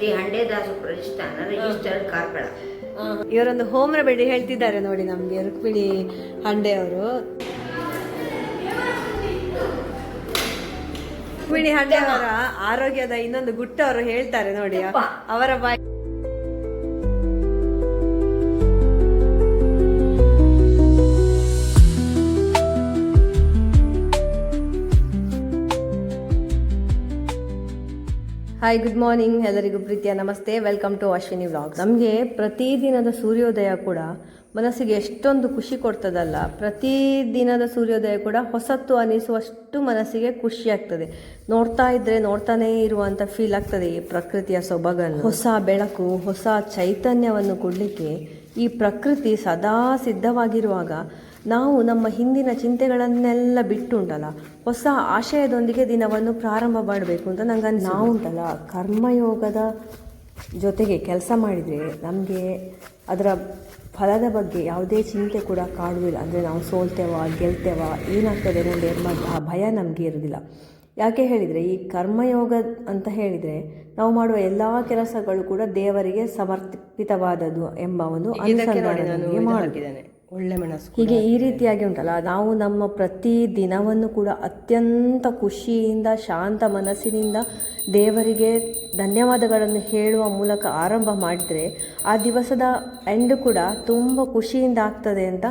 Shri Handedasa Pratishthana registered Karkala. ಇವರೊಂದು home remedy ಹೇಳ್ತಿದ್ದಾರೆ ನೋಡಿ ನಮಗೆ ರುಕ್ಮಿಣಿ ಹಂಡೆ ಅವರು. ರುಕ್ಮಿಣಿ ಹಂಡೆ ಅವರ ಆರೋಗ್ಯದ ಇನ್ನೊಂದು ಗುಟ್ಟು ಅವರು ಹೇಳ್ತಾರೆ ನೋಡಿ ಅವರ ಬಾಯಿ ಹಾಯ್ ಗುಡ್ ಮಾರ್ನಿಂಗ್ ಎಲ್ಲರಿಗೂ ಪ್ರೀತಿಯ ನಮಸ್ತೆ. ವೆಲ್ಕಮ್ ಟು ಅಶ್ವಿನಿ ವ್ಲಾಗ್ ನಮಗೆ ಪ್ರತಿದಿನದ ಸೂರ್ಯೋದಯ ಕೂಡ ಮನಸ್ಸಿಗೆ ಎಷ್ಟೊಂದು ಖುಷಿ ಕೊಡ್ತದಲ್ಲ. ಪ್ರತಿದಿನದ ಸೂರ್ಯೋದಯ ಕೂಡ ಹೊಸತ್ತು ಅನಿಸುವಷ್ಟು ಮನಸ್ಸಿಗೆ ಖುಷಿ ಆಗ್ತದೆ. ನೋಡ್ತಾ ಇದ್ರೆ ನೋಡ್ತಾನೇ ಇರುವಂಥ ಫೀಲ್ ಆಗ್ತದೆ ಈ ಪ್ರಕೃತಿಯ ಸೊಬಗನ್ನು. ಹೊಸ ಬೆಳಕು, ಹೊಸ ಚೈತನ್ಯವನ್ನು ಕೊಡಲಿಕ್ಕೆ ಈ ಪ್ರಕೃತಿ ಸದಾ ಸಿದ್ಧವಾಗಿರುವಾಗ ನಾವು ನಮ್ಮ ಹಿಂದಿನ ಚಿಂತೆಗಳನ್ನೆಲ್ಲ ಬಿಟ್ಟುಂಟಲ್ಲ? ಹೊಸ ಆಶಯದೊಂದಿಗೆ ದಿನವನ್ನು ಪ್ರಾರಂಭ ಮಾಡಬೇಕು ಅಂತ ನಂಗೆ ನಾವು ಉಂಟಲ್ಲ ಕರ್ಮಯೋಗದ ಜೊತೆಗೆ ಕೆಲಸ ಮಾಡಿದರೆ ನಮಗೆ ಅದರ ಫಲದ ಬಗ್ಗೆ ಯಾವುದೇ ಚಿಂತೆ ಕೂಡ ಕಾಡುವುದಿಲ್ಲ. ಅಂದರೆ ನಾವು ಸೋಲ್ತೇವಾ ಗೆಲ್ತೇವ ಏನಾಗ್ತದೆ ನೋಡಿ ಎಂಬ ಆ ಭಯ ನಮಗೆ ಇರೋದಿಲ್ಲ ಯಾಕೆ ಹೇಳಿದರೆ ಈ ಕರ್ಮಯೋಗ ಅಂತ ಹೇಳಿದರೆ ನಾವು ಮಾಡುವ ಎಲ್ಲ ಕೆಲಸಗಳು ಕೂಡ ದೇವರಿಗೆ ಸಮರ್ಪಿತವಾದದ್ದು ಎಂಬ ಒಂದು ಅನುಸಂಧಾನ ಮಾಡುತ್ತಿದ್ದೇನೆ ಒಳ್ಳೆ ಮೆಣಸು ಹೀಗೆ ಈ ರೀತಿಯಾಗಿ ಉಂಟಲ್ಲ ನಾವು ನಮ್ಮ ಪ್ರತಿ ದಿನವನ್ನು ಕೂಡ ಅತ್ಯಂತ ಖುಷಿಯಿಂದ ಶಾಂತ ಮನಸ್ಸಿನಿಂದ ದೇವರಿಗೆ ಧನ್ಯವಾದಗಳನ್ನು ಹೇಳುವ ಮೂಲಕ ಆರಂಭ ಮಾಡಿದರೆ ಆ ದಿವಸದ ಎಂಡ್ ಕೂಡ ತುಂಬ ಖುಷಿಯಿಂದ ಆಗ್ತದೆ ಅಂತ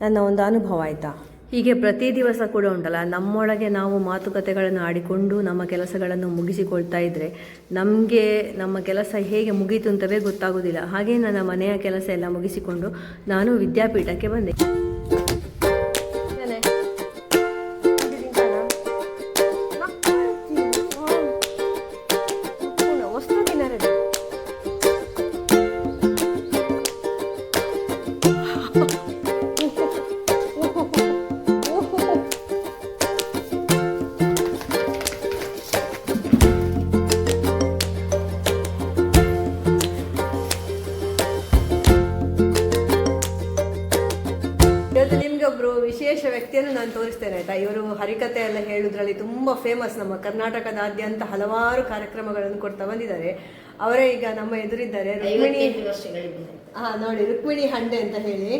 ನನ್ನ ಒಂದು ಅನುಭವ ಆಯಿತಾ? ಹೀಗೆ ಪ್ರತಿ ದಿವಸ ಕೂಡ ಉಂಟಲ್ಲ, ನಮ್ಮೊಳಗೆ ನಾವು ಮಾತುಕತೆಗಳನ್ನು ಆಡಿಕೊಂಡು ನಮ್ಮ ಕೆಲಸಗಳನ್ನು ಮುಗಿಸಿಕೊಳ್ತಾ ಇದ್ದರೆ ನಮಗೆ ನಮ್ಮ ಕೆಲಸ ಹೇಗೆ ಮುಗೀತು ಅಂತವೇ ಗೊತ್ತಾಗೋದಿಲ್ಲ. ಹಾಗೆ ನನ್ನ ಮನೆಯ ಕೆಲಸ ಎಲ್ಲ ಮುಗಿಸಿಕೊಂಡು ನಾನು ವಿದ್ಯಾಪೀಠಕ್ಕೆ ಬಂದೆ. ಹರಿಕತೆ ಎಲ್ಲ ಹೇಳುದ್ರಲ್ಲಿ ತುಂಬಾ ಫೇಮಸ್ ನಮ್ಮ ಕರ್ನಾಟಕದಾದ್ಯಂತ ಹಲವಾರು ಕಾರ್ಯಕ್ರಮಗಳನ್ನು ಕೊಡ್ತಾ ಬಂದಿದ್ದಾರೆ. ಅವರೇ ಈಗ ನಮ್ಮ ಎದುರಿದ್ದಾರೆ. ರುಕ್ಮಿಣಿ ಹಾ ನೋಡಿ ರುಕ್ಮಿಣಿ ಹಂಡೆ ಅಂತ ಹೇಳಿ.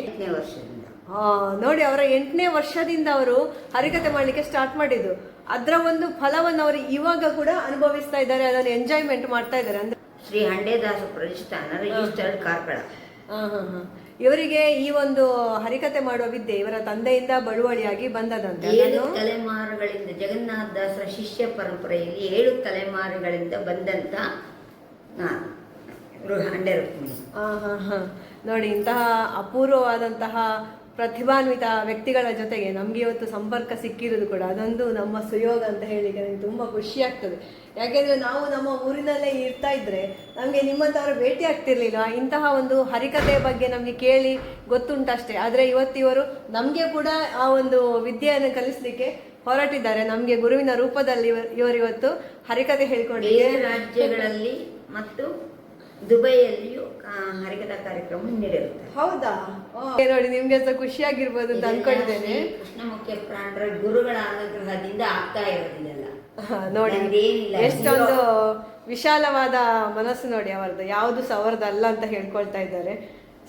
ಹಾ ನೋಡಿ ಅವರ ಎಂಟನೇ ವರ್ಷದಿಂದ ಅವರು ಹರಿಕತೆ ಮಾಡ್ಲಿಕ್ಕೆ ಸ್ಟಾರ್ಟ್ ಮಾಡಿದ್ರು ಅದರ ಒಂದು ಫಲವನ್ನು ಅವರು ಇವಾಗ ಕೂಡ ಅನುಭವಿಸ್ತಾ ಇದ್ದಾರೆ ಅದನ್ನು ಎಂಜಾಯ್ಮೆಂಟ್ ಮಾಡ್ತಾ ಇದ್ದಾರೆ. ಅಂದ್ರೆ ಶ್ರೀ ಹಂಡೇದಾಸ ಪ್ರತಿಷ್ಠಾನ ರಿಜಿಸ್ಟರ್ಡ್ ಕಾರ್ಕಳ. ಹಾ ಹಾ, ಹಾ. ಇವರಿಗೆ ಈ ಒಂದು ಹರಿಕತೆ ಮಾಡುವ ವಿದ್ಯೆ ಇವರ ತಂದೆಯಿಂದ ಬಳುವಳಿಯಾಗಿ ಬಂದದಂತೆ ಏಳು ತಲೆಮಾರುಗಳಿಂದ ಜಗನ್ನಾಥ ದಾಸರ ಶಿಷ್ಯ ಪರಂಪರೆಯಲ್ಲಿ ಏಳು ತಲೆಮಾರುಗಳಿಂದ ಬಂದಂತ ನಾನು. ನೋಡಿ ಇಂತಹ ಅಪೂರ್ವವಾದಂತಹ ಪ್ರತಿಭಾನ್ವಿತ ವ್ಯಕ್ತಿಗಳ ಜೊತೆಗೆ ನಮಗೆ ಇವತ್ತು ಸಂಪರ್ಕ ಸಿಕ್ಕಿರೋದು ಕೂಡ ಅದೊಂದು ನಮ್ಮ ಸುಯೋಗ ಅಂತ ಹೇಳಿ ನನಗೆ ತುಂಬ ಖುಷಿ ಆಗ್ತದೆ. ಯಾಕೆಂದರೆ ನಾವು ನಮ್ಮ ಊರಿನಲ್ಲೇ ಇರ್ತಾ ಇದ್ರೆ ನಮಗೆ ನಿಮ್ಮಂತವರು ಭೇಟಿ ಆಗ್ತಿರ್ಲಿಲ್ಲ. ಇಂತಹ ಒಂದು ಹರಿಕತೆ ಬಗ್ಗೆ ನಮಗೆ ಕೇಳಿ ಗೊತ್ತುಂಟಷ್ಟೇ. ಆದರೆ ಇವತ್ತಿವರು ನಮಗೆ ಕೂಡ ಆ ಒಂದು ವಿದ್ಯೆಯನ್ನು ಕಲಿಸ್ಲಿಕ್ಕೆ ಹೊರಟಿದ್ದಾರೆ. ನಮಗೆ ಗುರುವಿನ ರೂಪದಲ್ಲಿ ಇವರು ಇವತ್ತು ಹರಿಕತೆ ಹೇಳಿಕೊಂಡಿದ್ದಾರೆ. ರಾಜ್ಯಗಳಲ್ಲಿ ಮತ್ತು ದುಬೈಯಲ್ಲಿಯೂ ಹರಿಕಥಾ ಕಾರ್ಯಕ್ರಮ ನೀಡಿರುತ್ತೆ ಹೌದಾ? ನೋಡಿ ನಿಮ್ಗೆ ಸಹ ಖುಷಿಯಾಗಿರ್ಬೋದು ಅಂತ ಅನ್ಕೊಂಡಿದ್ದೇನೆ. ಕೃಷ್ಣಮುಖ್ಯ ಪ್ರಾಣರ ಗುರುಗಳ ಅನುಗ್ರಹದಿಂದ ಆಗ್ತಾ ಇರೋದಿಲ್ಲ ನೋಡಿ. ಎಷ್ಟೊಂದು ವಿಶಾಲವಾದ ಮನಸ್ಸು ನೋಡಿ ಅವರದ್ದು. ಯಾವುದು ಸಹ ಅವರದ್ದು ಅಲ್ಲ ಅಂತ ಹೇಳ್ಕೊಳ್ತಾ ಇದ್ದಾರೆ.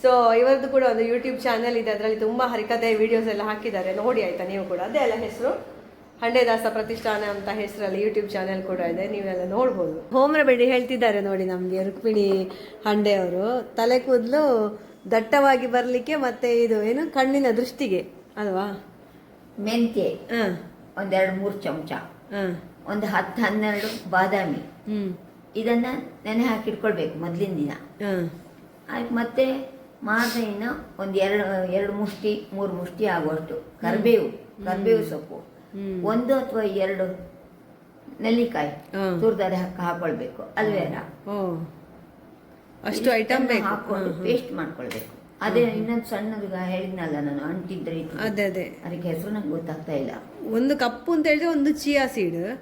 ಸೊ ಇವರದ್ದು ಕೂಡ ಒಂದು ಯೂಟ್ಯೂಬ್ ಚಾನೆಲ್ ಇದೆ. ಅದರಲ್ಲಿ ತುಂಬಾ ಹರಿಕತೆ ವಿಡಿಯೋಸ್ ಎಲ್ಲ ಹಾಕಿದ್ದಾರೆ. ನೋಡಿ ಆಯ್ತಾ ನೀವು ಕೂಡ. ಅದೇ ಅಲ್ಲ ಹೆಸರು? ಹಂಡೆದಾಸ ಪ್ರತಿಷ್ಠಾನ ಅಂತ ಹೆಸರಲ್ಲಿ ಯೂಟ್ಯೂಬ್ ಚಾನೆಲ್ ಕೂಡ ಇದೆ ನೀವೆಲ್ಲ ನೋಡ್ಬೋದು. ಹೋಮ್ ರೆಮಿಡಿ ಹೇಳ್ತಿದ್ದಾರೆ ನೋಡಿ ನಮಗೆ ರುಕ್ಮಿಣಿ ಹಂಡೆ ಅವರು ತಲೆ ಕೂದಲು ದಟ್ಟವಾಗಿ ಬರಲಿಕ್ಕೆ ಮತ್ತೆ ಇದು ಏನು ಕಣ್ಣಿನ ದೃಷ್ಟಿಗೆ ಅಲ್ವಾ? ಮೆಂತ್ಯ ಹಾಂ. ಒಂದೆರಡು ಮೂರು ಚಮಚ ಹಾಂ. ಒಂದು ಹತ್ತು ಹನ್ನೆರಡು ಬಾದಾಮಿ. ಹ್ಞೂ ಇದನ್ನ ನೆನೆ ಹಾಕಿಟ್ಕೊಳ್ಬೇಕು ಮೊದಲಿನ ದಿನ. ಹಾಂ. ಆಯ್ತು ಮತ್ತೆ ಮಾರ್ನೆಯನ್ನು ಒಂದು ಎರಡು ಎರಡು ಮುಷ್ಟಿ ಮೂರು ಮುಷ್ಟಿ ಆಗುವಷ್ಟು. ಕರಿಬೇವು ಕರಿಬೇವು ಸೊಪ್ಪು. ಒಂದು ಅಥವಾ ಎರಡು ನೆಲ್ಲಿಕಾಯಿ ತುರ್ದಾರೆ ಹಾಕಿ ಹಾಕೊಳ್ಬೇಕು. ಅಲ್ವೇರಾ ಓ ಅಷ್ಟು ಐಟಮ್ ಬೇಕು. ಹಾಕೊಂಡು ಪೇಸ್ಟ್ ಮಾಡ್ಕೊಳ್ಬೇಕು. ಅದೇ ಇನ್ನೊಂದು ಸಣ್ಣದು ಹೇಳಿದ್ನಲ್ಲ ನಾನು ಅಂಟಿದ್ರೆ ಅದೇ ಅದೇ. ಅದಕ್ಕೆ ಹೆಸರು ನಂಗೆ ಗೊತ್ತಾಗ್ತಾ ಇಲ್ಲ. ಒಂದು ಕಪ್ಪು ಅಂತ ಹೇಳಿದ್ರೆ ಒಂದು ಚಿಯಾ ಸೀಡ್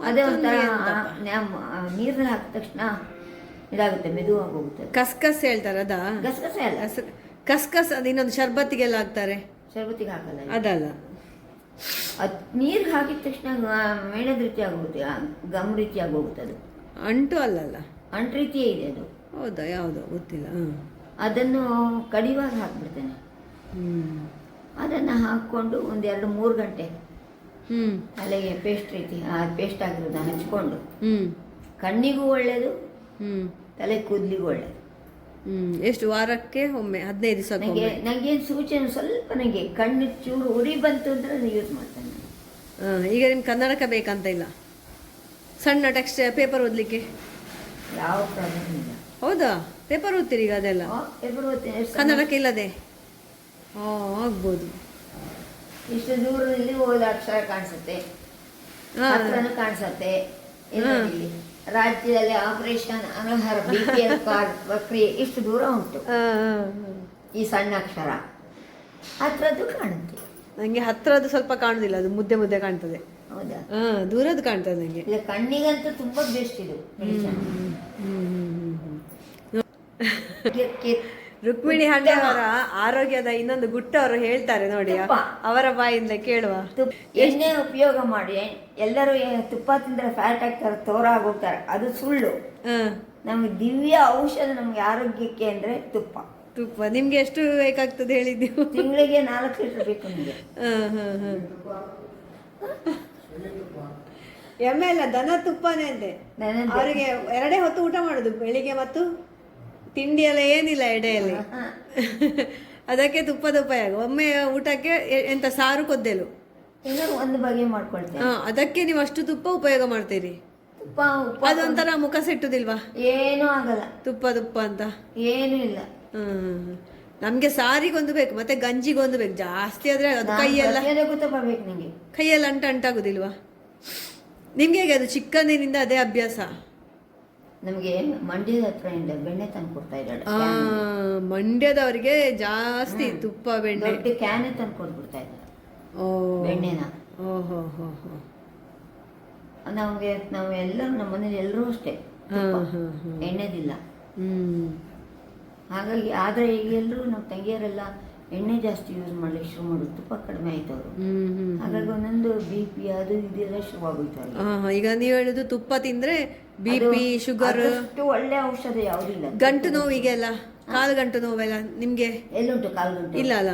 ಅದೇ ಒಂಥರ ನೀರಲ್ಲಿ ಹಾಕಿದ ತಕ್ಷಣ ಇದಾಗುತ್ತೆ ಮೆದು ಹೋಗುತ್ತೆ. ಕಸ್ಕಸ್ ಹೇಳ್ತಾರೆ ಅದಾ? ಕಸ್ಕಸ್ ಅಲ್ಲ. ಕಸ್- ಕಸ್ಕಸ್ ಅದು ಇನ್ನೊಂದು ಶರ್ಬತ್ತಿಗೆಲ್ಲ ಹಾಕ್ತಾರೆ. ಶರ್ಬತ್ತಿಗೆ ಹಾಕಲ್ಲ ಅದಲ್ಲ. ಅದು ನೀರಿಗೆ ಹಾಕಿದ ತಕ್ಷಣ ಮೇಣದ ರೀತಿ ಆಗೋಗುತ್ತೆ ಗಮ್ ರೀತಿ ಆಗೋಗುತ್ತೆ ಅದು. ಅಂಟು ಅಲ್ಲಲ್ಲ? ಅಂಟು ರೀತಿಯೇ ಇದೆ ಅದು. ಹೌದಾ? ಯಾವುದು ಗೊತ್ತಿಲ್ಲ ಅದನ್ನು ಕಡಿವಾಗ ಹಾಕ್ಬಿಡ್ತೇನೆ. ಅದನ್ನು ಹಾಕ್ಕೊಂಡು ಒಂದು ಎರಡು ಮೂರು ಗಂಟೆ ಅಲ್ಲಿಗೆ ತಲೆಗೆ ಪೇಸ್ಟ್ ರೀತಿ ಆ ಪೇಸ್ಟ್ ಆಗಿರೋದನ್ನ ಹಚ್ಕೊಂಡು ಕಣ್ಣಿಗೂ ಒಳ್ಳೆಯದು ತಲೆ ಕೂದಲಿಗೂ ಒಳ್ಳೆಯದು ಎಷ್ಟು ವಾರಕ್ಕೆ ಒಮ್ಮೆ ಹದಿನೈದು ದಿವಸ ನನಗೆ ನನಗೇನು ಸೂಚನೆ ಸ್ವಲ್ಪ ನನಗೆ ಕಣ್ಣು ಚೂರು ಉರಿ ಬಂತು ಅಂದರೆ ನಾನು ಯೂಸ್ ಮಾಡ್ತೇನೆ. ಈಗ ನಿಮ್ಗೆ ಕನ್ನಡಕ ಬೇಕಂತ ಇಲ್ಲ? ಸಣ್ಣ ಟೆಕ್ಸ್ಟ್ ಪೇಪರ್ ಓದಲಿಕ್ಕೆ? ಯಾವ ಪ್ರಾಬ್ಲಮ್ ಇಲ್ಲ. ಹೌದಾ? ಪೇಪರ್ ಓದ್ತೀರಿ ಈಗ ಅದೆಲ್ಲ? ಪೇಪರ್ ಓದ್ತೀನಿ ಓದ್ತೇನೆ. ಕನ್ನಡಕ ಇಲ್ಲದೆ? ಹಾಂ ಆಗ್ಬೋದು. ಇಷ್ಟು ದೂರದಲ್ಲಿ ಹೋದ ಅಕ್ಷರ ಕಾಣಿಸುತ್ತೆ. ಹಾಂ. ಕಾಣಿಸುತ್ತೆ. ರಾಜ್ಯದಲ್ಲಿ ಆಪರೇಷನ್ ಅನರ್ಹರ ಬಿ ಪಿ ಎಲ್ ಕಾರ್ಡ್ ಪ್ರಕ್ರಿಯೆ ಇಷ್ಟು ದೂರ ಉಂಟು. ಈ ಸಣ್ಣ ಅಕ್ಷರ. ಹತ್ರದ್ದು ಕಾಣುತ್ತೆ. ನನಗೆ ಹತ್ರದ್ದು ಸ್ವಲ್ಪ ಕಾಣುದಿಲ್ಲ ಅದು ಮುದ್ದೆ ಮುದ್ದೆ ಕಾಣ್ತದೆ. ಹೌದಾ? ಹಾಂ ದೂರದ್ದು ಕಾಣ್ತದೆ ನನಗೆ ಇಲ್ಲ ಕಣ್ಣಿಗಂತೂ ತುಂಬಾ ಬೆಸ್ಟ್ ಇದು. ರುಕ್ಮಿಣಿ ಹಂಡೆ ಅವರ ಆರೋಗ್ಯದ ಇನ್ನೊಂದು ಗುಟ್ಟು ಅವರು ಹೇಳ್ತಾರೆ ನೋಡಿ ಅವರ ಬಾಯಿಂದ ಕೇಳುವ. ಎಣ್ಣೆ ಉಪಯೋಗ ಮಾಡಿ. ಎಲ್ಲರೂ ತುಪ್ಪ ತಿಂದ್ರೆ ಫ್ಯಾಟ್ ಆಗ್ತಾರೆ ತೋರ ಆಗೋಗ್ತಾರೆ ಅದು ಸುಳ್ಳು. ನಮ್ಗೆ ದಿವ್ಯ ಔಷಧ ನಮ್ಗೆ ಆರೋಗ್ಯಕ್ಕೆ ಅಂದ್ರೆ ತುಪ್ಪ. ತುಪ್ಪ. ನಿಮ್ಗೆ ಎಷ್ಟು ಬೇಕಾಗ್ತದೆ ಹೇಳಿದ್ದೀವಿ ತಿಂಗಳಿಗೆ ನಾಲ್ಕು ಲೀಟರ್ ಬೇಕು ನಿಮಗೆ. ಹಾಂ ಹಾಂ ಹಾಂ. ಎಮ್ಮೆ ಅಲ್ಲ ದನ ತುಪ್ಪನೇ ಅಂತೆ. ಅವರಿಗೆ ಎರಡೇ ಹೊತ್ತು ಊಟ ಮಾಡುದು ಬೆಳಿಗ್ಗೆ ಮತ್ತು ತಿಂಡಿ ಎಲ್ಲ ಏನಿಲ್ಲ ಎಡೆಯಲ್ಲಿ. ಅದಕ್ಕೆ ತುಪ್ಪದ ಉಪಯೋಗ ಒಮ್ಮೆ ಊಟಕ್ಕೆ ಎಂತ ಸಾರು ಕೊದ್ದೆಲು. ಒಂದು ಬಗೆ ಅದಕ್ಕೆ ನೀವು ಅಷ್ಟು ತುಪ್ಪ ಉಪಯೋಗ ಮಾಡ್ತೀರಿ? ತುಪ್ಪ ಅದೊಂಥರ ಮುಖ ಸೆಟ್ಟುದಿಲ್ವಾ? ಏನು ಆಗಲ್ಲ. ತುಪ್ಪ ತುಪ್ಪ ಅಂತ? ಏನು ಇಲ್ಲ. ಹ್ಮ್ ನಮ್ಗೆ ಸಾರಿಗೊಂದು ಬೇಕು ಮತ್ತೆ ಗಂಜಿಗೊಂದು ಬೇಕು. ಜಾಸ್ತಿ ಆದ್ರೆ ಅದು ಕೈಯೆಲ್ಲ ತುಪ್ಪ ಕೈಯೆಲ್ಲ ಅಂಟ ಅಂಟಾಗುದಿಲ್ವಾ? ನಿಮ್ಗೆ ಹೇಗೆ ಅದು ಚಿಕ್ಕಂದಿನಿಂದ ಅದೇ ಅಭ್ಯಾಸ? ನಮಗೆ ಮಂಡ್ಯದ ಇಂದ ಬೆಣ್ಣೆ ತಂದು ಕೊಡ್ತಾ ಇದ್ದಾಳೆ ಆ ಮಂಡ್ಯದವರಿಗೆ ಜಾಸ್ತಿ ತುಪ್ಪ ಬೆಣ್ಣೆ. ದೊಡ್ಡ ಕ್ಯಾನ್ ತಂದು ಕೊಟ್ಬಿಡ್ತಾ ಇದ್ದಾರೆ ಓ. ಬೆಣ್ಣೆನ. ಓಹೋ ಹೋ ಹೋ ನಮಗೆ ನಾವು ಎಲ್ಲರೂ ನಮ್ಮ ಮನೇಲಿ ಎಲ್ಲರೂ ಅಷ್ಟೇ. ಎಣ್ಣೆದಿಲ್ಲ. ಹ್ಮ್. ಹಾಗಾಗಿ ಆದರೆ ಈಗ ಎಲ್ಲರೂ ನಮ್ಮ ತಂಗಿಯರೆಲ್ಲ ಎಣ್ಣೆ ಜಾಸ್ತಿ ಯೂಸ್ ಮಾಡಲಿಕ್ಕೆ ಶುರು ಮಾಡೋದು ತುಪ್ಪ ಕಡಿಮೆ ಆಯ್ತು ಅವರು ಹಾಗಾಗಿ ಒಂದೊಂದು ಬಿ ಪಿ ಅದು ಇದೆಲ್ಲ ಶುರು ಆಗೋಯ್ತು ಈಗ ನೀವು ಹೇಳುದು ತುಪ್ಪ ತಿಂದ್ರೆ ಬಿ ಪಿ ಶುಗರ್ ಒಳ್ಳೆ ಔಷಧ ಯಾವುದಿಲ್ಲ ಗಂಟು ನೋವಿಗೆಲ್ಲ ಕಾಲು ಗಂಟು ನೋವೆಲ್ಲ ನಿಮ್ಗೆ? ಎಲ್ಲುಂಟು ಕಾಲ್ಗಂಟು ಇಲ್ಲ ಅಲ್ಲ?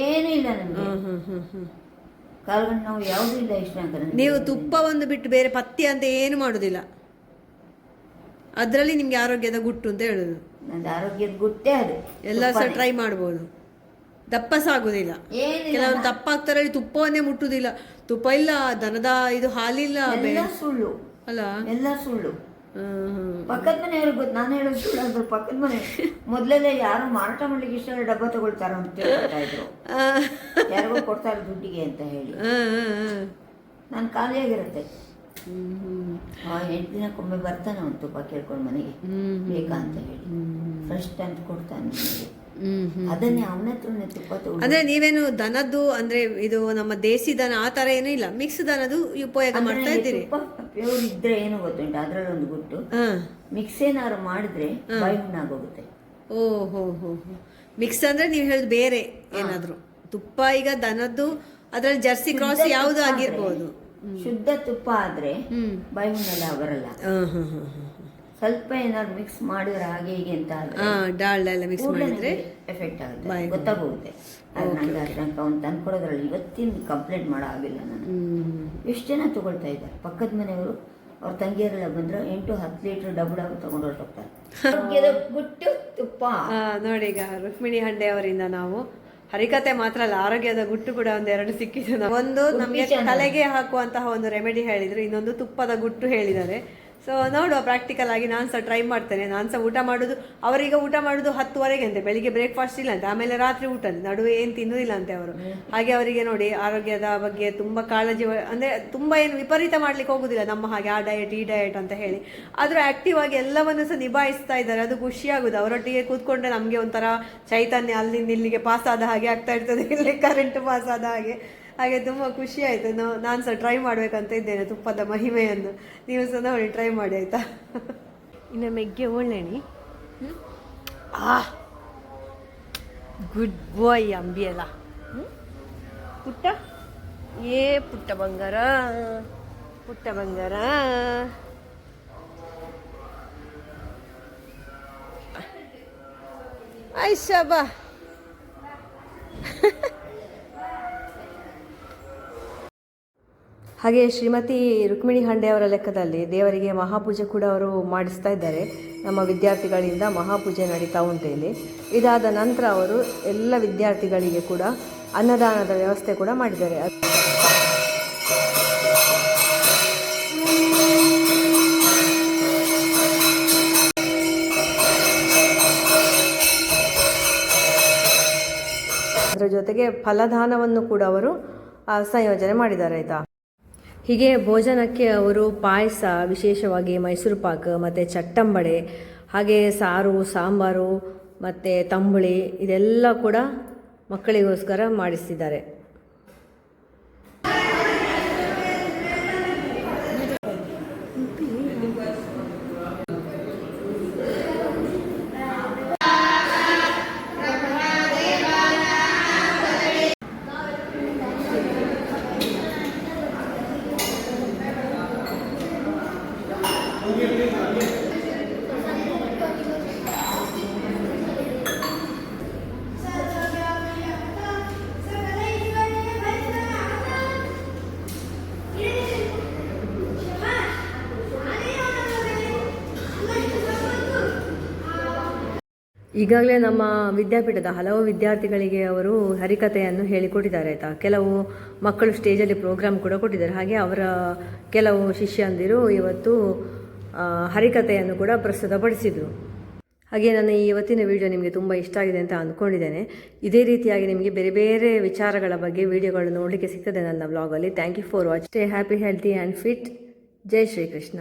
ಏನು ಇಲ್ಲ ನಮಗೆ. ಹ್ಮ್ ಕಾಲ್ಗಂಟು ನಾವು ಯಾವುದೂ ಇಲ್ಲ ಇಷ್ಟ ನೀವು ತುಪ್ಪ ಒಂದು ಬಿಟ್ಟು ಬೇರೆ ಪಥ್ಯ ಅಂತ ಏನು ಮಾಡುದಿಲ್ಲ. ಅದರಲ್ಲಿ ನಿಮ್ಗೆ ಆರೋಗ್ಯದ ಗುಟ್ಟು ಅಂತ ಹೇಳುದು. ನಂದು ಆರೋಗ್ಯದ ಗುಟ್ಟೆ ಅದು. ಎಲ್ಲ ಸಹ ಟ್ರೈ ಮಾಡ್ಬೋದು. ದಪ್ಪ ಸಾಗುದಿಲ್ಲ ಕೆಲವರು ದಪ್ಪ ಆಗ್ತಾರೆ ತುಪ್ಪವನ್ನೇ ಮುಟ್ಟುದಿಲ್ಲ. ತುಪ್ಪ ಇಲ್ಲ ದನದ ಇದು ಹಾಲಿಲ್ಲ ಸುಳ್ಳು. ಅಲ್ಲ? ಎಲ್ಲ ಸುಳ್ಳು. ಪಕ್ಕದ ಮನೆಯವ್ರಿಗೆ ಗೊತ್ತು ನಾನು ಹೇಳೋದು ಸುಳ್ಳು ಅದ್ರ ಪಕ್ಕದ ಮನೆ. ಮೊದಲೆಲ್ಲ ಯಾರು ಮಾರಾಟ ಮಾಡ್ಲಿಕ್ಕೆ ಇಷ್ಟ ಡಬ್ಬ ತಗೊಳ್ತಾರ ಅಂತ ಹೇಳ್ತಾ ಇದ್ರು. ಯಾರಿಗೂ ಕೊಡ್ತಾರೆ ದುಡ್ಡಿಗೆ ಅಂತ ಹೇಳಿ. ನಾನು ಖಾಲಿಯಾಗಿರುತ್ತೆ. ಎಂಟು ದಿನಕ್ಕೊಮ್ಮೆ ಬರ್ತಾನೆ ಅವನು ತುಪ್ಪ ಕೇಳ್ಕೊಂಡು ಮನೆಗೆ. ಬೇಕಾ ಅಂತ ಹೇಳಿ. ಫ್ರೆಶ್ ಅಂತ ಕೊಡ್ತಾನೆ. ಅದನ್ನೇ ಅವನ ಹತ್ರನೇ ತುಪ್ಪ ತಗೊಂಡು ಅಂದ್ರೆ ನೀವೇನು ದನದ್ದು ಅಂದ್ರೆ ಇದು ನಮ್ಮ ದೇಸಿ ದನ ಆ ತರ ಏನೂ ಇಲ್ಲ. ಮಿಕ್ಸ್ ದನದ್ದು ಉಪಯೋಗ ಮಾಡ್ತಾ ಇದ್ದೀರಿ. ಪ್ಯೂರ್ ಇದ್ರೆ ಏನು ಗೊತ್ತುಂಟು? ಅದ್ರಲ್ಲಿ ಒಂದು ಗುಟ್ಟು ಮಿಕ್ಸ್ ಏನಾದ್ರು ಮಾಡಿದ್ರೆ ಬಾಯಿ ಹುಣ್ಣಾಗೋಗುತ್ತೆ ಓ ಹೋ ಹೋ ಮಿಕ್ಸ್ ಅಂದ್ರೆ ನೀವು ಹೇಳುದು ಬೇರೆ ಏನಾದ್ರು. ತುಪ್ಪ ಈಗ ದನದ್ದು ಅದ್ರಲ್ಲಿ ಜರ್ಸಿ ಕ್ರಾಸ್ ಯಾವುದು ಆಗಿರ್ಬೋದು. ಶುದ್ಧ ತುಪ್ಪ ಆದ್ರೆ ಬಾಯಿ ಹುಣ್ಣೆಲ್ಲ ಬರಲ್ಲ ಸ್ವಲ್ಪ ಏನಾದ್ರು ಮಿಕ್ಸ್ ಮಾಡಿದ್ರೆ ಹಾಗೆ ಹೀಗೆ ಅಂತ ಆದ್ರೆ ಹಾ ಡಾಲ್ಡ ಎಲ್ಲ ಮಿಕ್ಸ್ ಮಾಡಿದ್ರೆ ಎಫೆಕ್ಟ್ ಆಗುತ್ತೆ. ಗೊತ್ತಾಗುತ್ತೆ. ತಂದ್ಕೊಡೋದ್ರಲ್ಲಿ ಅದು ನಂಗೆ ಅಷ್ಟು ಅವ್ನು ತಂದು ಕೊಡೋದ್ರಲ್ಲಿ ಇವತ್ತಿನ ಕಂಪ್ಲೇಂಟ್ ಮಾಡೋ ಆಗಿಲ್ಲ ನಾನು. ಎಷ್ಟು ಜನ ತಗೊಳ್ತಾ ಇದ್ದಾರೆ? ಪಕ್ಕದ ಮನೆಯವರು ಅವ್ರ ತಂಗಿಯರೆಲ್ಲ ಬಂದ್ರೆ ಎಂಟು ಹತ್ತು ಲೀಟರ್ ಡಬ್ ಡಬ್ಬು ತಗೊಂಡು ಹೊರಟೋಗ್ತಾರೆ ಗುಟ್ಟು ತುಪ್ಪ. ಆ, ನೋಡಿ ಈಗ ರುಕ್ಮಿಣಿ ಹಂಡೆ ಅವರಿಂದ ನಾವು ಹರಿಕತೆ ಮಾತ್ರ ಅಲ್ಲ ಆರೋಗ್ಯದ ಗುಟ್ಟು ಕೂಡ ಒಂದೆರಡು ಸಿಕ್ಕಿದೆ. ಒಂದು ನಮಗೆ ತಲೆಗೆ ಹಾಕುವಂತಹ ಒಂದು ರೆಮಿಡಿ ಹೇಳಿದ್ರು ಇನ್ನೊಂದು ತುಪ್ಪದ ಗುಟ್ಟು ಹೇಳಿದ್ದಾರೆ. ಸೊ ನೋಡುವ ಪ್ರಾಕ್ಟಿಕಲ್ ಆಗಿ ನಾನು ಸಹ ಟ್ರೈ ಮಾಡ್ತೇನೆ. ನಾನು ಸಹ ಊಟ ಮಾಡೋದು, ಅವರೀಗ ಊಟ ಮಾಡೋದು ಹತ್ತುವರೆಗೆ ಅಂತೆ. ಬೆಳಿಗ್ಗೆ ಬ್ರೇಕ್ಫಾಸ್ಟ್ ಇಲ್ಲ ಅಂತೆ. ಆಮೇಲೆ ರಾತ್ರಿ ಊಟ ನಡುವೆ ಏನು ತಿನ್ನೋದಿಲ್ಲ ಅಂತೆ ಅವರು. ಹಾಗೆ ಅವರಿಗೆ ನೋಡಿ, ಆರೋಗ್ಯದ ಬಗ್ಗೆ ತುಂಬ ಕಾಳಜಿ ಅಂದರೆ ತುಂಬ ಏನು ವಿಪರೀತ ಮಾಡ್ಲಿಕ್ಕೆ ಹೋಗೋದಿಲ್ಲ ನಮ್ಮ ಹಾಗೆ, ಆ ಡಯಟ್ ಈ ಡಯಟ್ ಅಂತ ಹೇಳಿ. ಆದರೂ ಆಕ್ಟಿವ್ ಆಗಿ ಎಲ್ಲವನ್ನು ಸಹ ನಿಭಾಯಿಸ್ತಾ ಇದ್ದಾರೆ. ಅದು ಖುಷಿಯಾಗುದು ಅವರೊಟ್ಟಿಗೆ ಕೂತ್ಕೊಂಡ್ರೆ ನಮಗೆ ಒಂಥರ ಚೈತನ್ಯ ಅಲ್ಲಿಂದ ಇಲ್ಲಿಗೆ ಪಾಸ್ ಆದ ಹಾಗೆ ಆಗ್ತಾ ಇರ್ತದೆ. ಇಲ್ಲಿ ಕರೆಂಟ್ ಪಾಸ್ ಆದ ಹಾಗೆ. ಹಾಗೆ ತುಂಬ ಖುಷಿ ಆಯಿತು. ನಾನು ಸಹ ಟ್ರೈ ಮಾಡಬೇಕಂತ ಇದ್ದೇನೆ ತುಪ್ಪದ ಮಹಿಮೆಯನ್ನು. ನೀವು ಸಹ ನೋಡಿ ಟ್ರೈ ಮಾಡಿ ಆಯ್ತಾ? ಇನ್ನು ಮೆಗ್ಗೆ ಒಳ್ಳೆಣಿ. ಆ ಗುಡ್ ಬಾಯ್ ಅಂಬಿ ಅಲ್ಲ ಪುಟ್ಟ? ಏ ಪುಟ್ಟ ಬಂಗಾರ ಪುಟ್ಟ ಬಂಗಾರ. ಐ ಬಾ ಹಾಗೆ ಶ್ರೀಮತಿ ರುಕ್ಮಿಣಿ ಹಂಡೆ ಅವರ ಲೆಕ್ಕದಲ್ಲಿ ದೇವರಿಗೆ ಮಹಾಪೂಜೆ ಕೂಡ ಅವರು ಮಾಡಿಸ್ತಾ ಇದ್ದಾರೆ. ನಮ್ಮ ವಿದ್ಯಾರ್ಥಿಗಳಿಂದ ಮಹಾಪೂಜೆ ನಡೀತಾ ಉಂಟು ಇಲ್ಲಿ. ಇದಾದ ನಂತರ ಅವರು ಎಲ್ಲ ವಿದ್ಯಾರ್ಥಿಗಳಿಗೆ ಕೂಡ ಅನ್ನದಾನದ ವ್ಯವಸ್ಥೆ ಕೂಡ ಮಾಡಿದ್ದಾರೆ. ಅದರ ಜೊತೆಗೆ ಫಲದಾನವನ್ನು ಕೂಡ ಅವರು ಸಂಯೋಜನೆ ಮಾಡಿದ್ದಾರೆ, ಆಯಿತಾ? ಹೀಗೆ ಭೋಜನಕ್ಕೆ ಅವರು ಪಾಯಸ, ವಿಶೇಷವಾಗಿ ಮೈಸೂರು ಪಾಕ್, ಮತ್ತು ಚಟ್ಟಂಬಡೆ, ಹಾಗೆ ಸಾರು, ಸಾಂಬಾರು, ಮತ್ತು ತಂಬುಳಿ, ಇದೆಲ್ಲ ಕೂಡ ಮಕ್ಕಳಿಗೋಸ್ಕರ ಮಾಡಿಸಿದ್ದಾರೆ ಈಗಾಗಲೇ ನಮ್ಮ ವಿದ್ಯಾಪೀಠದ ಹಲವು ವಿದ್ಯಾರ್ಥಿಗಳಿಗೆ ಅವರು ಹರಿಕಥೆಯನ್ನು ಹೇಳಿಕೊಟ್ಟಿದ್ದಾರೆ ಆಯಿತಾ? ಕೆಲವು ಮಕ್ಕಳು ಸ್ಟೇಜಲ್ಲಿ ಪ್ರೋಗ್ರಾಮ್ ಕೂಡ ಕೊಟ್ಟಿದ್ದಾರೆ. ಹಾಗೆ ಅವರ ಕೆಲವು ಶಿಷ್ಯಂದಿರು ಇವತ್ತು ಹರಿಕಥೆಯನ್ನು ಕೂಡ ಪ್ರಸ್ತುತಪಡಿಸಿದರು. ಹಾಗೆ ನನ್ನ ಈ ಇವತ್ತಿನ ವಿಡಿಯೋ ನಿಮಗೆ ತುಂಬ ಇಷ್ಟ ಆಗಿದೆ ಅಂತ ಅಂದ್ಕೊಂಡಿದ್ದೇನೆ ಇದೇ ರೀತಿಯಾಗಿ ನಿಮಗೆ ಬೇರೆ ಬೇರೆ ವಿಚಾರಗಳ ಬಗ್ಗೆ ವಿಡಿಯೋಗಳು ನೋಡಲಿಕ್ಕೆ ಸಿಗ್ತದೆ ನನ್ನ ವ್ಲಾಗಲ್ಲಿ thank you for watch stay happy healthy and fit Jai Shri Krishna.